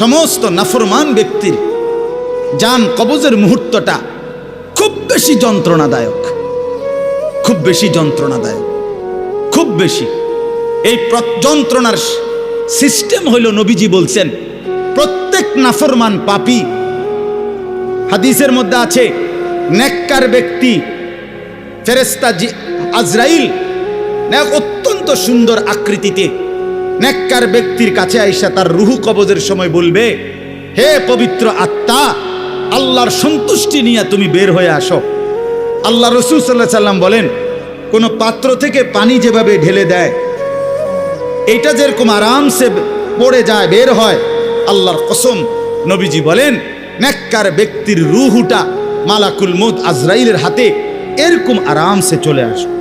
সমস্ত নাফরমান ব্যক্তির যান কবজের মুহূর্তটা খুব বেশি যন্ত্রণাদায়ক, খুব বেশি যন্ত্রণাদায়ক, খুব বেশি। এই যন্ত্রণার সিস্টেম হইল নবীজি বলছেন, প্রত্যেক নাফরমান পাপী, হাদিসের মধ্যে আছে, নেককার ব্যক্তি ফেরেস্তা আজরাইল অত্যন্ত সুন্দর আকৃতিতে নেককার ব্যক্তির কাছে আইসা তার রুহু কবজের সময় বলবে, হে পবিত্র আত্মা, আল্লাহর সন্তুষ্টি নিয়ে তুমি বের হয়ে আসো। আল্লাহ রসুল সাল্লাহ সাল্লাম বলেন, কোনো পাত্র থেকে পানি যেভাবে ঢেলে দেয় এটা যেরকম আরামসে পড়ে যায়, বের হয়। আল্লাহর কসম নবীজি বলেন, নেককার ব্যক্তির রুহুটা মালাকুল মুদ আজরাইলের হাতে এরকম আরামসে চলে আসে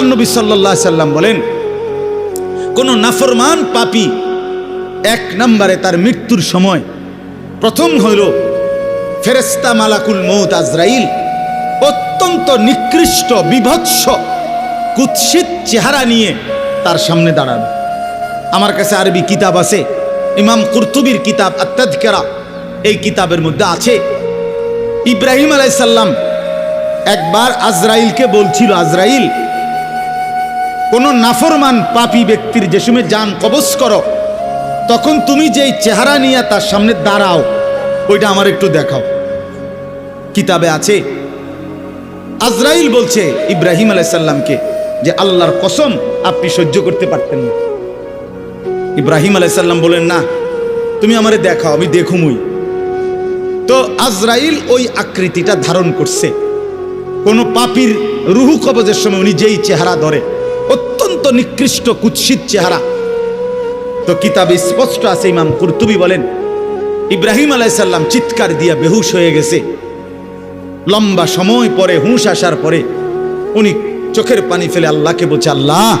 আল্লাহ নবী সাল্লাহ সাল্লাম বলেন, কোন নাফরমান পাপী এক নম্বরে তার মৃত্যুর সময় প্রথম হইল ফেরেস্তা মালাকুল মৌত আজরাইল, অত্যন্ত নিকৃষ্ট, বিভৎস, কুৎসিত চেহারা নিয়ে তার সামনে দাঁড়াবে আমার কাছে আরবি কিতাব আছে, ইমাম কুর্তুবির কিতাব আত্মাধিকারা এই কিতাবের মধ্যে আছে। ইব্রাহিম আলাইসাল্লাম একবার আজরাইলকে বলছিল, আজরাইল কোন নাফরমান পাপী ব্যক্তির যে সময় যান কবজ করো। তখন তুমি যেই চেহারা নিয়ে তার সামনে দাঁড়াও, ওইটা আমার একটু দেখাও। কিতাবে আছে, আজরাইল বলছে ইব্রাহিম আলাইসাল্লামকে যে আল্লাহর কসম আপনি সহ্য করতে পারতেন না। ইব্রাহিম আলাইসাল্লাম বলেন, না, তুমি আমারে দেখাও, আমি দেখুমই। তো আজরাইল ওই আকৃতিটা ধারণ করছে। কোনো পাপির রুহু কবজের সময় উনি যেই চেহারা ধরে অত্যন্ত নিকৃষ্ট কুৎসিত চেহারা। তো কিতাবে স্পষ্ট আছে, ইমাম কুরতুবি বলেন, ইব্রাহিম আলাইসাল্লাম চিৎকার দিয়া বেহুশ হয়ে গেছে। লম্বা সময় পরে, হুঁশ আসার পরে, উনি চোখের পানি ফেলে আল্লাহকে বলছে, আল্লাহ,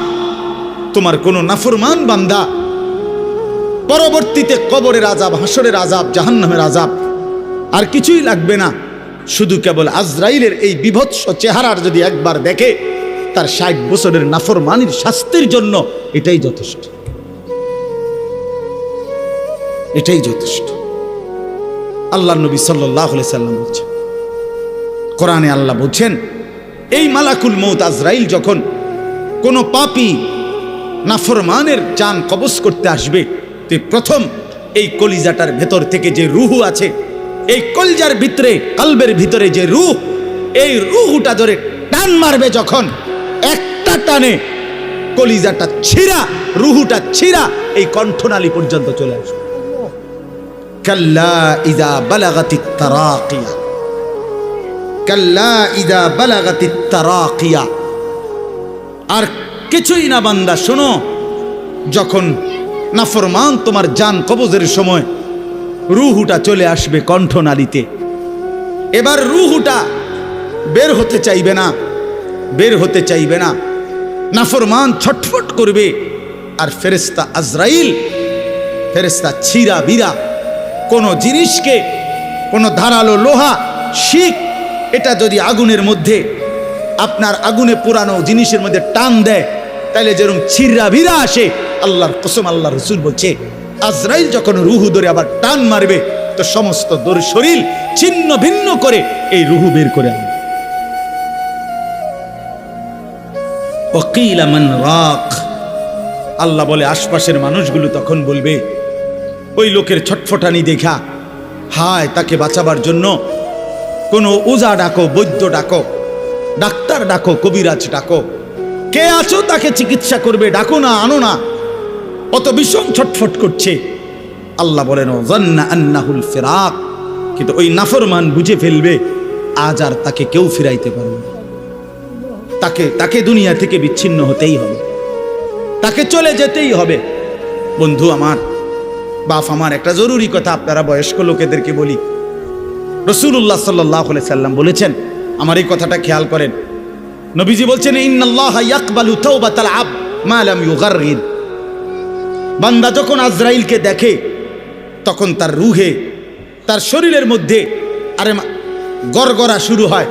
তোমার কোনো নাফরমান বান্দা। পরবর্তীতে কবরের আজাব হাসরের আজাব জাহান্নামের আজাব আর কিছুই লাগবে না। শুধু কেবল আজরাইলের এই বিভৎস চেহারার যদি একবার দেখে তার ষাট বছরের নাফরমানির শাস্তির জন্য এটাই যথেষ্ট। এটাই যথেষ্ট। আল্লাহ নবী সাল্লাহ সাল্লাম বলছেন, কোরআনে আল্লাহ বলছেন, এই মালাকুল মৌত আজরাইল যখন কোনো পাপি নাফরমানের চান কবজ করতে আসবে, তে প্রথম এই কলিজাটার ভেতর থেকে যে রুহু আছে, এই কলজার ভিতরে, কালবের ভিতরে যে রুহ, এই রুহুটা ধরে টান মারবে যখন টানে কলিজাটা ছিঁড়া, রুহুটা ছিঁড়া, এই কণ্ঠনালী পর্যন্ত চলে আসবে। আর কিছুই না বান্দা, শোনো, যখন নাফরমান তোমার জান কবজের সময় রুহুটা চলে আসবে কণ্ঠনালীতে, এবার রুহুটা বের হতে চাইবে না, বের হতে চাইবে না। নাফরমান ছটফট করবে। আর ফেরেস্তা আজরাইল ফেরেস্তা ছিরা বিরা, কোনো জিনিসকে, কোনো ধারালো লোহা, শিখ, এটা যদি আগুনের মধ্যে, আপনার আগুনে পুরানো জিনিসের মধ্যে টান দেয় তাহলে যেরকম ছিররা ভিরা আসে, আল্লাহর কসম আল্লাহ রসুল বলছে, আজরাইল যখন রুহু ধরে আবার টান মারবে, তো সমস্ত দোর শরীর ছিন্ন ভিন্ন করে এই রুহু বের করে আনবে। ওকিল আমান রাখ আল্লাহ বলে, আশপাশের মানুষগুলো তখন বলবে, ওই লোকের ছটফটানি দেখা। হায়, তাকে বাঁচাবার জন্য কোনো ওজা ডাকো, বৈদ্য ডাকো, ডাক্তার ডাকো, কবিরাজ ডাকো। কে আছো তাকে চিকিৎসা করবে, ডাকো না, আনো না। অত ভীষণ ছটফট করছে। আল্লাহ বলেন আন্নাহুল ফেরাক। কিন্তু ওই নাফরমান বুঝে ফেলবে, আজ আর তাকে কেউ ফিরাইতে পারবে না। তাকে তাকে দুনিয়া থেকে বিচ্ছিন্ন হতেই হবে। তাকে চলে যেতেই হবে। বন্ধু আমার, বাপ আমার, একটা জরুরি কথা আপনারা বয়স্ক লোকেদেরকে বলি। রসুল্লাহ সাল্লাহ সাল্লাম বলেছেন, আমার এই কথাটা খেয়াল করেন। নবীজি বলছেন বান্দা যখন আজরাইলকে দেখে, তখন তার রুহে, তার শরীরের মধ্যে আরে গড়গড়া শুরু হয়,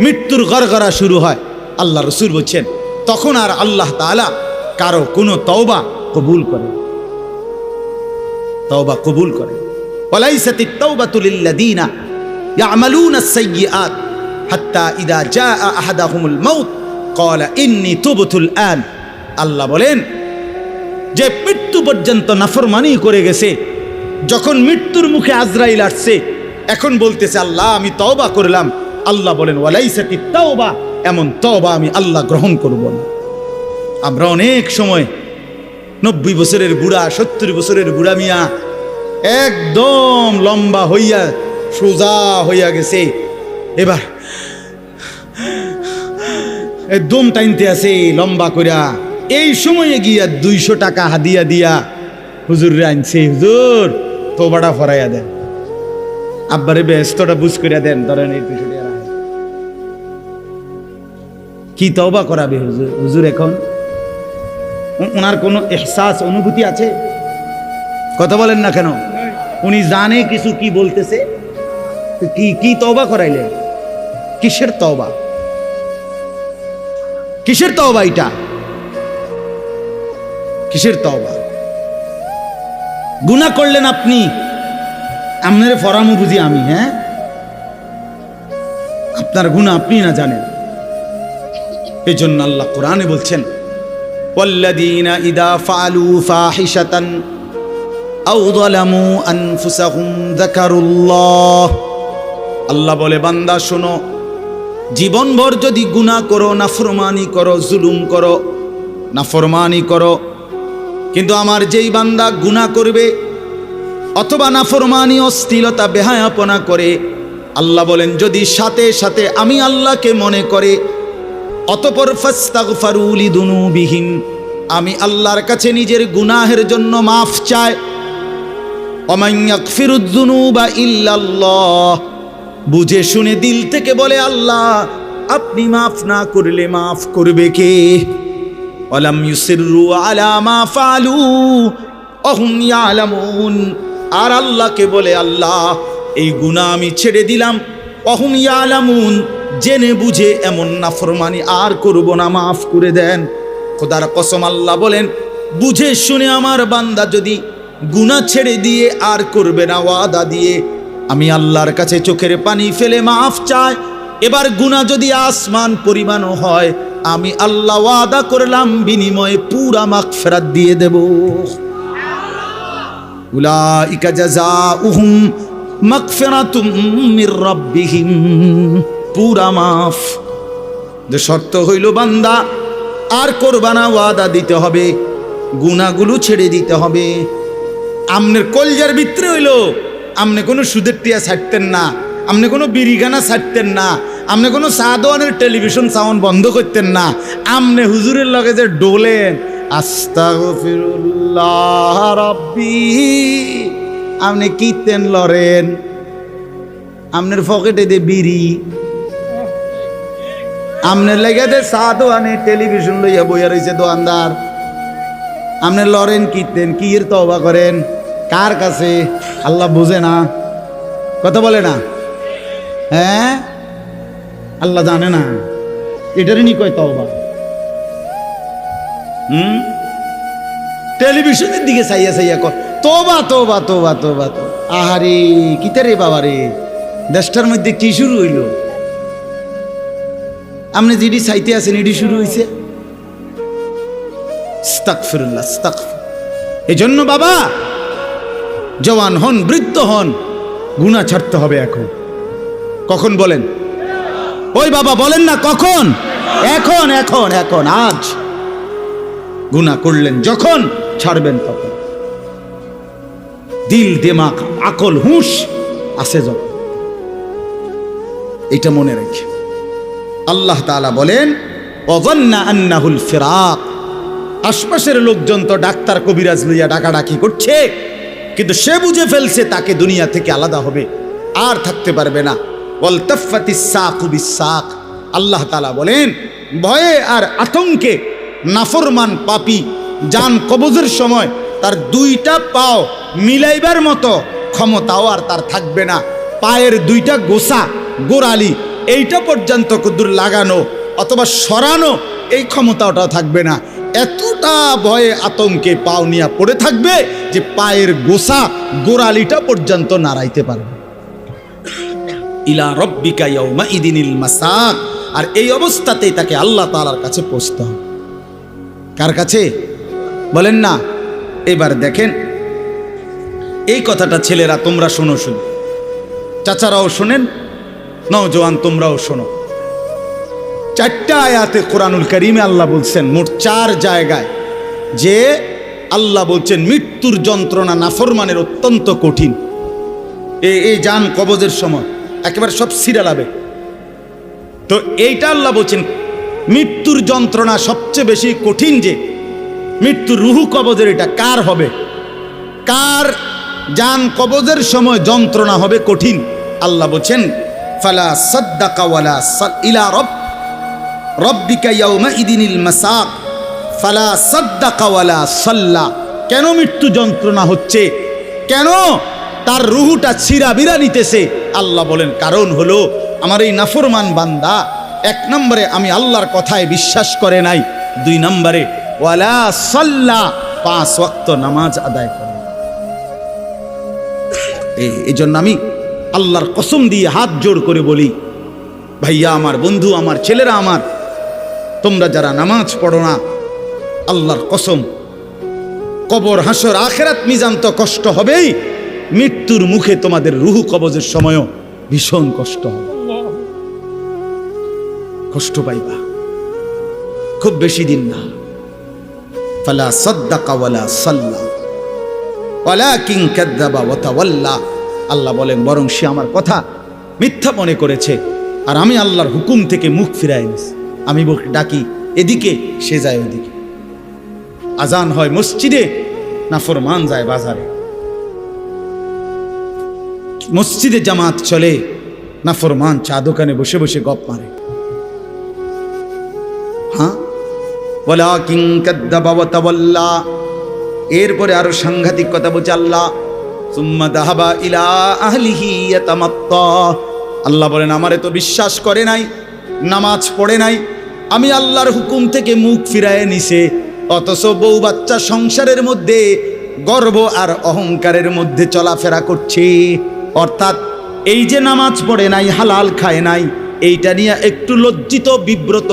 মৃত্যুর গড়গড়া শুরু হয়। আল্লাহ রসুল বলছেন, তখন আর আল্লাহ তালা কারও কোনো তওবা কবুল করে তওবা কবুল করে। ওলাইসাতি তওবাতুলিল্লাদিনা ইয়ামালুনা সাইয়্যাত হাত্তা ইদা আহাদাহুমুল মাউত তুবতুল আন। আল্লাহ বলেন, যে মৃত্যু পর্যন্ত নাফরমানি করে গেছে, যখন মৃত্যুর মুখে আজরাইল আসছে, এখন বলতেছে, আল্লাহ, আমি তওবা করলাম। আল্লাহ বলেন, ওয়ালাইসাতি তওবা এমন তওবা আমি আল্লাহ গ্রহণ করব না। আমরা অনেক সময় নব্বই বছরের বুড়া, সত্তর বছরের বুড়া মিয়া একদম লম্বা হইয়া, সোজা হইয়া গেছে। এবার এ দম টাইনতে আছে লম্বা কইরা। এই সময়ে গিয়া দুইশো টাকা হাদিয়া দিয়া হুজুর আনছে। হুজুর তো বাড়া ফরাইয়া দেন। আব্বারে ব্যস্তটা বুঝ করিয়া দেন, ধরেন এই টাকা। কি তওবা করাবে হুজুর? হুজুর এখন? ওনার কোনো এহসাস, অনুভূতি আছে? কথা বলেন না কেন? উনি জানে কিছু কি বলতেছে? কি কি তওবা করাইলেন? কিসের তওবা? কিসের তওবা এটা? কিসের তওবা? গুনাহ করলেন আপনি? আপনার ফরামু বুঝি আমি হ্যাঁ? আপনার গুনাহ আপনি না জানেন। এজন্য আল্লাহ কোরআনে বলছেন ফালু আল্লাহ বলে, বান্দা, শোনো, জীবনভর যদি গুনাহ করো, নাফরমানি করো, জুলুম করো, নাফরমানি করো, কিন্তু আমার যেই বান্দা গুণা করবে অথবা নাফরমানি, অশ্লীলতা, বেহায়াপনা করে, আল্লাহ বলেন, যদি সাথে সাথে আমি আল্লাহকে মনে করে অতপর ফাস্তাগফারুলি দুনুবিহীন আমি আল্লাহর কাছে নিজের গুনাহের জন্য মাফ চাই। অমাইয়াকফিরুদ্দুনুবা ইল্লাল্লাহ। বুঝে শুনে দিল থেকে বলে, আল্লাহ, আপনি মাফ না করলে মাফ করবে কে? অলাম ইউসিররু আলা মা ফালু, অহুম ইয়ালামুন। আর আল্লাহকে বলে, আল্লাহ, এই গুনাহ আমি ছেড়ে দিলাম। অহুম ইয়ালামুন জেনে বুঝে এমন নাফরমানি আর করব না, মাফ করে দেন। খোদার কসম আল্লাহ বলেন, বুঝে শুনে আমার বান্দা যদি গুনাহ ছেড়ে দিয়ে আর করবে না ওয়াদা দিয়ে, আমি আল্লাহর কাছে চোখের পানি ফেলে মাফ চাই। এবার গুনাহ যদি আসমান পরিমাণও হয়, আমি আল্লাহ ওয়াদা করলাম, বিনিময়ে পুরা মাখ ফেরাত দিয়ে দেব। উলাইকা জাযাউহুম মাগফিরাতুম মির রাব্বিহিম। পুরা মাফ। যে শর্ত হইল বান্দা, আর করবানা ওয়াদা দিতে হবে গুনাগুলো ছেড়ে দিতে হবে। আমনের কলজার ভিতরে হইল, আমনে কোনো সুদের টিয়া ছাড়তেন না আপনি কোনো বিরিগানা ছাড়তেন না আপনি কোনো সাদওয়ানের টেলিভিশন সাউন্ড বন্ধ করতেন না, আমনে হুজুরের লগে যে ডোলেন রাব্বি আপনি কীর্তেন লরেন আপনার পকেটে দে বিড়ি। আমনের লেগে দে চা দোয়ানে, টেলিভিশন লইয়া বইয়া রয়েছে দোয়ানদার। আপনি লরেন কীর্তেন কি এর তবা করেন? কার কাছে? আল্লাহ বুঝে না। কথা বলে না? হ্যাঁ? আল্লাহ জানে না। এটারই নি কয় তওবা। হুম? টেলিভিশনের দিকে চাইয়া চাইয়া কর। তোবা তোবা তোবা তোবা তো আহারে কিতে রে বাবা রে দেশটার মধ্যে কি শুরু হইল? আপনি যেটি চাইতে আছেন, এটি শুরু হয়েছে এই জন্য বাবা, জওয়ান হন, বৃদ্ধ হন গুণা ছাড়তে হবে এখন। কখন বলেন? ওই বাবা, বলেন না, কখন? এখন এখন এখন, আজ। গুণা করলেন, যখন ছাড়বেন তখন। দিল দেমাক আকল, হুঁশ আছে যখন। এটা মনে রেখে। আল্লাহ তাআলা বলেন অজন্না আন্নাহুল ফেরাক। আশপাশের লোকজন তো ডাক্তার কবিরাজ লইয়া ডাকাডাকি করছে, কিন্তু সে বুঝে ফেলছে তাকে দুনিয়া থেকে আলাদা হবে, আর থাকতে পারবে না। সাক আল্লাহ তালা বলেন, ভয়ে আর আতঙ্কে নাফরমান পাপি যান কবজের সময় তার দুইটা পাও মিলাইবার মতো ক্ষমতাও আর তার থাকবে না। পায়ের দুইটা গোসা গোড়ালি এইটা পর্যন্ত কুদুর লাগানো অথবা সরানো, এই ক্ষমতাটাও থাকবে না। এতটা ভয়ে আতঙ্কে পাও নিয়া পড়ে থাকবে যে পায়ের গোসা গোড়ালিটা পর্যন্ত নাড়াইতে পারবে। ইলা রব্বিকা ইয়াউমা ইদিনিল মাসাক। আর এই অবস্থাতেই তাকে আল্লাহ তাআলার কাছে পৌঁছতে হবে। কার কাছে? বলেন না। এবার দেখেন, এই কথাটা ছেলেরা তোমরা শোনো শুনো। চাচারাও শোনেন নওজোয়ান তোমরাও শোনো। চারটা আয়াতে কোরআনুল করিমে আল্লাহ বলছেন, মোট চার জায়গায় যে আল্লাহ বলছেন, মৃত্যুর যন্ত্রণা নাফরমানের অত্যন্ত কঠিন। এই এই যান কবজের সময়, একেবারে সব সিরালাবে তো এইটা আল্লাহ বলছেন, মৃত্যুর যন্ত্রণা সবচেয়ে বেশি কঠিন যে, মৃত্যুর রুহু কবজের এটা কার হবে? কার যান কবজের সময় যন্ত্রণা হবে কঠিন? আল্লাহ বলছেন ফালা সাদ্দাকা ওয়ালা ইলা রব, রব্বিকা ইয়াউমা ইদিনিল মাসাক, ফালা সাদ্দাকা সাল্লা। কেন মৃত্যু যন্ত্রণা হচ্ছে? কেন তার রুহুটা ছিঁড়াবিরা নিতেছে? আল্লাহ বলেন, কারণ হলো আমার এই নাফরমান বান্দা, এক নম্বরে আমি আল্লাহর কথায় বিশ্বাস করে নাই, দুই নম্বরে ওয়ালা সাল্লা, পাঁচ ওয়াক্ত নামাজ আদায় করে এই জন্য আমি আল্লাহর কসম দিয়ে হাত জোড় করে বলি, ভাইয়া আমার, বন্ধু আমার, ছেলেরা আমার, তোমরা যারা নামাজ পড়ো না, আল্লাহর কসম, কবর, হাসর, আখেরাত মিজান তো কষ্ট হবেই, মৃত্যুর মুখে তোমাদের রুহু কবজের সময়ও ভীষণ কষ্ট হবে। কষ্ট পাইবা। খুব বেশি দিন না। ফালা সাদ্দাকা ওয়ালা সাল্লা। ওয়ালাকিন কাদ্দাবা ওয়া তাওয়াল্লা। আল্লাহ বলেন, বরং সে আমার কথা মিথ্যা মনে করেছে, আর আমি আল্লাহর হুকুম থেকে মুখ ফিরাই আমি ডাকি, এদিকে, সে যায় ওদিকে আজান হয় মসজিদে, না ফরমান যায় বাজারে। মসজিদে জামাত চলে, না ফরমান, চা দোকানে বসে বসে গপ মারে। হ্যাঁ? এরপরে আরও সাংঘাতিক কথা বলছে আল্লাহ দাহাবা ইলা আল্লাহ বলেন, আমারে তো বিশ্বাস করে নাই, নামাজ পড়ে নাই, আমি আল্লাহর হুকুম থেকে মুখ ফিরায় নিছে, অথচ বউ বাচ্চা সংসারের মধ্যে, গর্ব আর অহংকারের মধ্যে চলাফেরা করছে। অর্থাৎ এই যে নামাজ পড়ে নাই, হালাল খায় নাই, এইটা নিয়ে একটু লজ্জিত, বিব্রত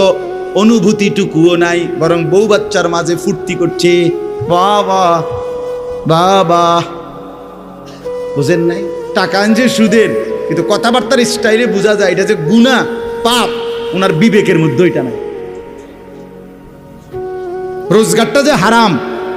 অনুভূতিটুকুও নাই, বরং বউ বাচ্চার মাঝে ফুর্তি করছে। বাবা বাবা। বুঝেন নাই? টাকা আনছে সুদের, কিন্তু কথাবার্তার স্টাইলে বোঝা যায় এটা যে গুণা, পাপ, ওনার বিবেকের মধ্যে ওইটা নাই। রোজগারটা যে হারাম,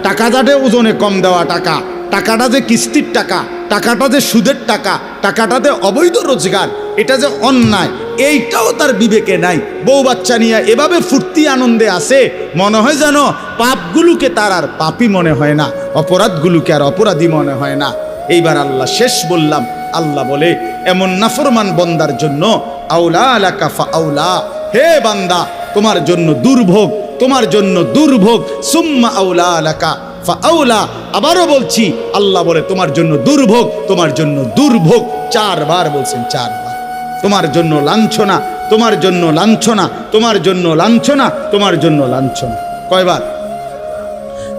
টাকা যাতে ওজনে কম দেওয়া টাকা, টাকাটা যে কিস্তির টাকা, টাকাটা যে সুদের টাকা, টাকাটা যে অবৈধ রোজগার, এটা যে অন্যায়, এইটাও তার বিবেকে নাই। বউ বাচ্চা নিয়ে এভাবে ফুর্তি আনন্দে আসে মনে হয় যেন পাপগুলোকে তার আর পাপই মনে হয় না, অপরাধগুলোকে আর অপরাধী মনে হয় না। এইবার আল্লাহ শেষ বললাম, আল্লাহ বলে, এমন নাফরমান বন্দার জন্য আউলা আলাকা ফা আউলা হে বান্দা, তোমার জন্য দুর্ভোগ, তোমার জন্য দুর্ভোগ। সুম্মা আউলা আলাকা ফা আউলা আবারও বলছি, আল্লাহ বলে, তোমার জন্য দুর্ভোগ, তোমার জন্য দুর্ভোগ। চারবার বলছেন, চারবার। তোমার জন্য লাঞ্ছনা, তোমার জন্য লাঞ্ছনা, তোমার জন্য লাঞ্ছনা, তোমার জন্য লাঞ্ছনা। কয়বার?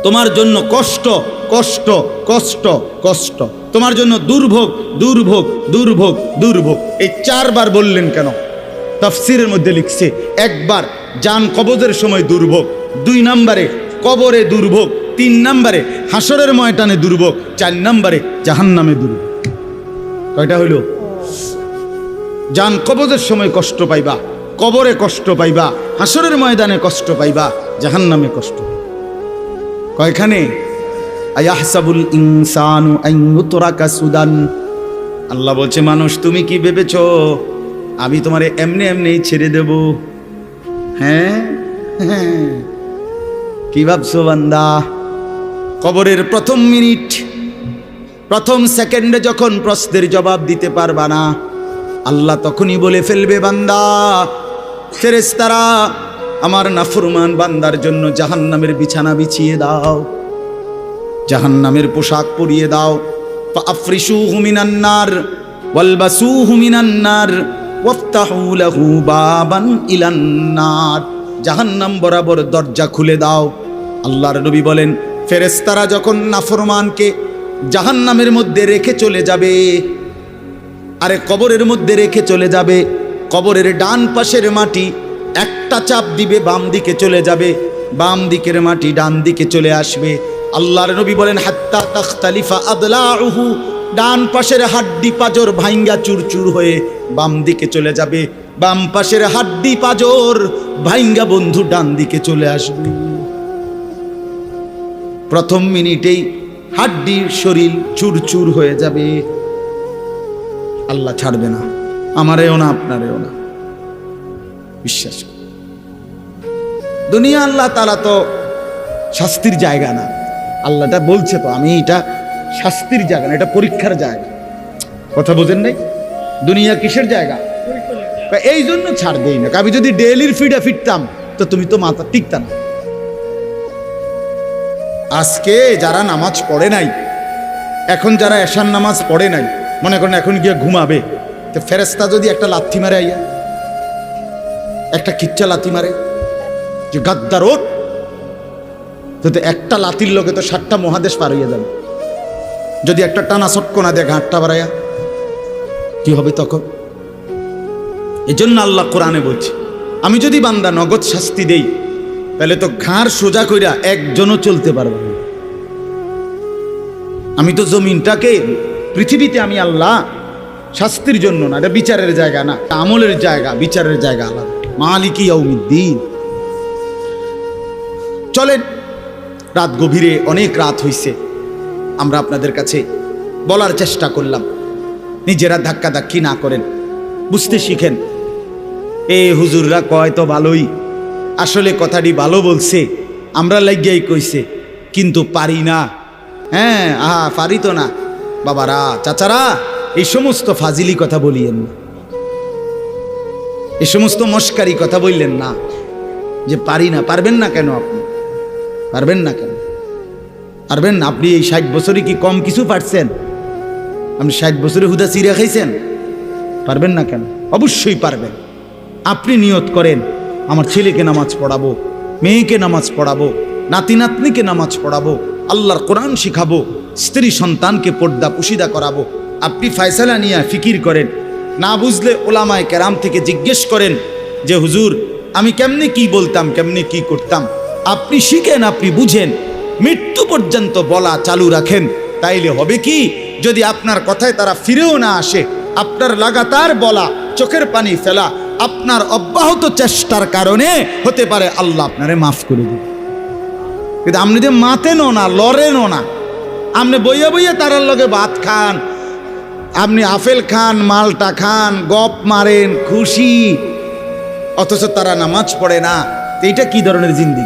তোমার জন্য কষ্ট কষ্ট কষ্ট কষ্ট। তোমার জন্য দুর্ভোগ দুর্ভোগ দুর্ভোগ দুর্ভোগ। এই চারবার বললেন কেন? তফসিরের মধ্যে লিখছে, একবার যান কবজের সময় দুর্ভোগ, দুই নম্বরে কবরে দুর্ভোগ, তিন নম্বরে হাসরের ময়টানে দুর্ভোগ, চার নম্বরে জাহান্নামে দুর্ভোগ। কয়টা হইল? যান কবজের সময় কষ্ট পাইবা, কবরে কষ্ট পাইবা হাসরের ময়দানে কষ্ট পাইবা, জাহান্নামে কষ্ট কয়খানে? আয়াহসাবুল ইনসানু আন ইউতরাকা সুদান। আল্লাহ বলছে, মানুষ, তুমি কি ভেবেছ? আমি তোমারে এমনি এমনি ছেড়ে দেব। হ্যাঁ? হ্যাঁ। কি ভাবছ বান্দা? কবরের প্রথম মিনিট, প্রথম সেকেন্ডে যখন প্রশ্নের জবাব দিতে পারবা না, আল্লাহ তখনই বলে ফেলবে, বান্দা ফেরেস্তারা আমার নাফরমান বান্দার জন্য জাহান্নামের বিছানা বিছিয়ে দাও। জাহান্নামের পোশাক পরিয়ে দাও। আফরিসু হুমিনান্নার ওয়ালবাসু হুমিনান্নার বাবান ইলান্নার জাহান্নাম বরাবর দরজা খুলে দাও। আল্লাহর নবী বলেন ফেরেস্তারা যখন নাফরমানকে জাহান্নামের মধ্যে রেখে চলে যাবে, আরে কবরের মধ্যে রেখে চলে যাবে, কবরের ডান পাশের মাটি একটা চাপ দিবে, বাম দিকে চলে যাবে, বাম দিকের মাটি ডান দিকে চলে আসবে। আল্লাহর নবী বলেন, হাত্তা তাখতালিফা আদলাউহু ডান পাশের হাড্ডি পাজর ভাইঙ্গা চুরচুর হয়ে বাম দিকে চলে যাবে। বাম পাশের হাড্ডি পাজর ভাইঙ্গা বন্ধু ডান দিকে চলে আসবে। প্রথম মিনিটেই হাড্ডির শরীর চুরচুর হয়ে যাবে। আল্লাহ ছাড়বে না, আমারেও না, আপনারেও না। বিশ্বাস দুনিয়া আল্লাহ তালা তো শাস্তির জায়গা না। আল্লাহটা বলছে তো, আমি এটা শাস্তির জায়গা না, এটা পরীক্ষার জায়গা। কথা বোঝেন নাই? দুনিয়া কিসের জায়গা? এই জন্য ছাড় দেই না। আমি যদি ডেলির ফিডে ফিরতাম, তো তুমি তো মাথা টিকতাম না। আজকে যারা নামাজ পড়ে নাই, এখন যারা এশান নামাজ পড়ে নাই, মনে করেন এখন গিয়ে ঘুমাবে, তো ফেরেস্তা যদি একটা লাথি মারে আইয়া, একটা কিচ্ছা লাথি মারে, যে গাদ্দার ওট তো একটা লাতির লোকে তো সাতটা মহাদেশ পার হইয়া যাবে। যদি একটা টানা সটকোনা দেয়, ঘাটটা বাড়াইয়া, কি হবে তখন? এই জন্য আল্লাহ কোরআনে বলছে, আমি যদি বান্দা নগদ শাস্তি দেই, তাহলে তো ঘাড় সোজা কইরা একজনও চলতে পারবে না। আমি তো জমিনটাকে, পৃথিবীতে আমি আল্লাহ শাস্তির জন্য না, এটা বিচারের জায়গা না আমলের জায়গা, বিচারের জায়গা আলাদা। মালিকি ইয়াউমিদ্দিন। চলেন রাত গভীরে অনেক রাত হইছে। আমরা আপনাদের কাছে বলার চেষ্টা করলাম। নিজেরা ধাক্কা ধাক্কি না করেন। বুঝতে শিখেন। এ হুজুররা কয় তো ভালোই। আসলে কথাটি ভালো বলছে। আমরা লাগিয়াই কইছে, কিন্তু পারি না। হ্যাঁ আহা, পারি তো না। বাবারা, চাচারা, এই সমস্ত ফাজিলি কথা বলিয়েন না। এই সমস্ত মস্কারি কথা বললেন না। যে পারি না, পারবেন না কেন আপনি? পারবেন না কেন? পারবেন আপনি এই ষাট বছরে কি কম কিছু পারছেন? আপনি ষাট বছরে হুদা চিরা খাইছেন? পারবেন না কেন? অবশ্যই পারবেন। আপনি নিয়ত করেন, আমার ছেলেকে নামাজ পড়াবো, মেয়েকে নামাজ পড়াবো নাতি নাতনিকে নামাজ পড়াবো, আল্লাহর কোরআন শিখাবো, স্ত্রী সন্তানকে পর্দা পুশিদা করাবো। আপনি ফয়সালা নিয়ে ফিকির করেন, না বুঝলে ওলামায় কেরাম থেকে জিজ্ঞেস করেন যে, হুজুর, আমি কেমনে কি বলতাম, কেমনে কি করতাম? আপনি শিখেন, আপনি বুঝেন, মৃত্যু পর্যন্ত বলা চালু রাখেন। তাইলে হবে কি? যদি আপনার কথায় তারা ফিরেও না আসে, আপনার লাগাতার বলা, চোখের পানি ফেলা, আপনার অব্যাহত চেষ্টার কারণে হতে পারে আল্লাহ আপনারে মাফ করে দিবে। কিন্তু আপনি যে মাতেনও না, লড়েনও না, আপনি বইয়া বইয়া তারার লগে ভাত খান, আপনি আপেল খান, মালটা খান, গপ মারেন, খুশি, অথচ তারা নামাজ পড়ে না এইটা কি ধরনের জিন্দি